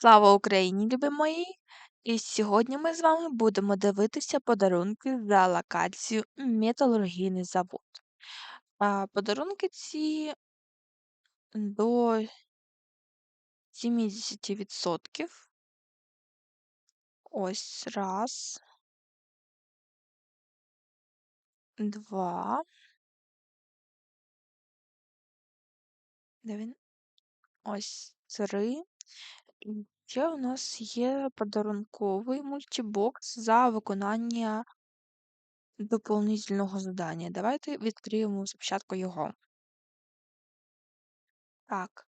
Слава Україні, любі мої! І сьогодні ми з вами будемо дивитися подарунки за локацією Металургійний завод. Подарунки ці до 70%. Ось раз. Два. Ось три. І ще у нас є подарунковий мультибокс за виконання доповнительного завдання. Давайте відкриємо спочатку його. Так.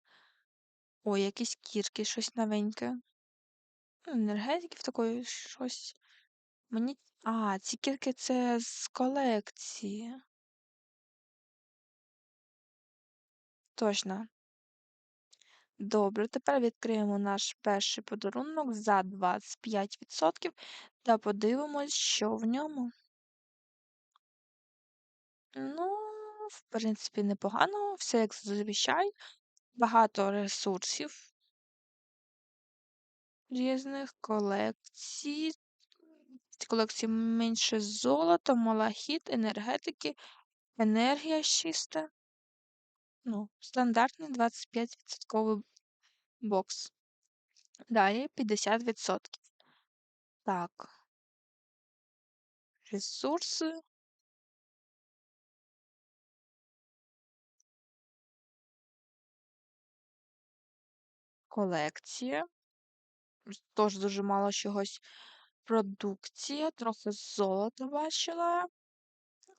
Ой, якісь кірки, щось новеньке. Ну, Енергетиків такої щось. Мені. А, ці кірки це з колекції. Точно. Добре, тепер відкриємо наш перший подарунок за 25% та подивимось, що в ньому. Ну, в принципі, непогано, все як зазвичай. Багато ресурсів різних колекцій. Колекції менше золота, малахіт, енергетики, енергія чиста. Ну, стандартний 25% бокс. Далі 50%. Так. Ресурси. Колекція. Тож дуже мало чогось. Продукція, трохи золота бачила.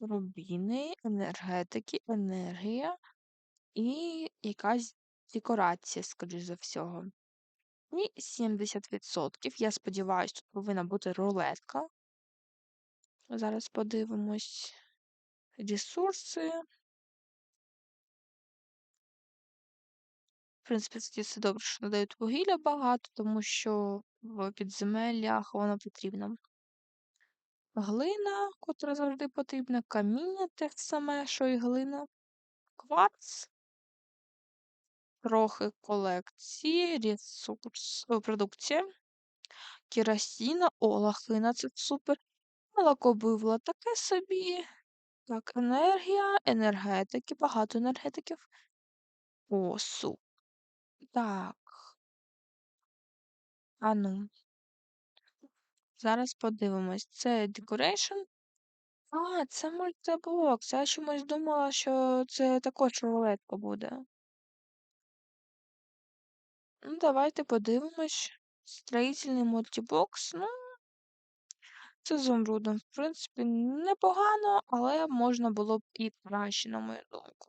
Рубіни, енергетики, енергія і якась декорація, скоріш за всього. І 70%. Я сподіваюся, тут повинна бути рулетка. Зараз подивимось ресурси. В принципі, це все добре, що надають вугілля багато, тому що в підземеллях воно потрібно. Глина, котра завжди потрібна, каміння те саме, що і глина, кварц, трохи колекції, ресурс, о, продукція, керосіна, о, лахина, це супер. Молокобивла таке собі. Так, енергія, енергетики, багато енергетиків. О. Так. А ну. Зараз подивимось. Це decoration. А, це мультибокс. Я чомусь думала, що це також рулетка буде. Ну, давайте подивимось. Строїтельний мультибокс. Ну, це з ізумрудом. В принципі, непогано, але можна було б і краще, на мою думку.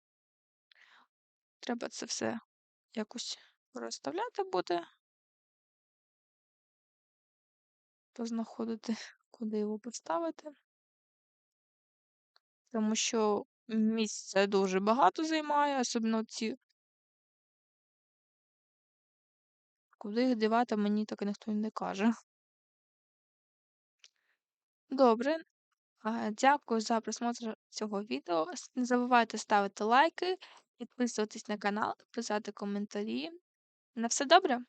Треба це все якось розставляти буде. Познаходити, куди його поставити. Тому що місця дуже багато займає, особливо ці. Куди їх дівати, мені так і ніхто не каже. Добре. Дякую за просмотр цього відео. Не забувайте ставити лайки, підписуватись на канал, писати коментарі. На все добре!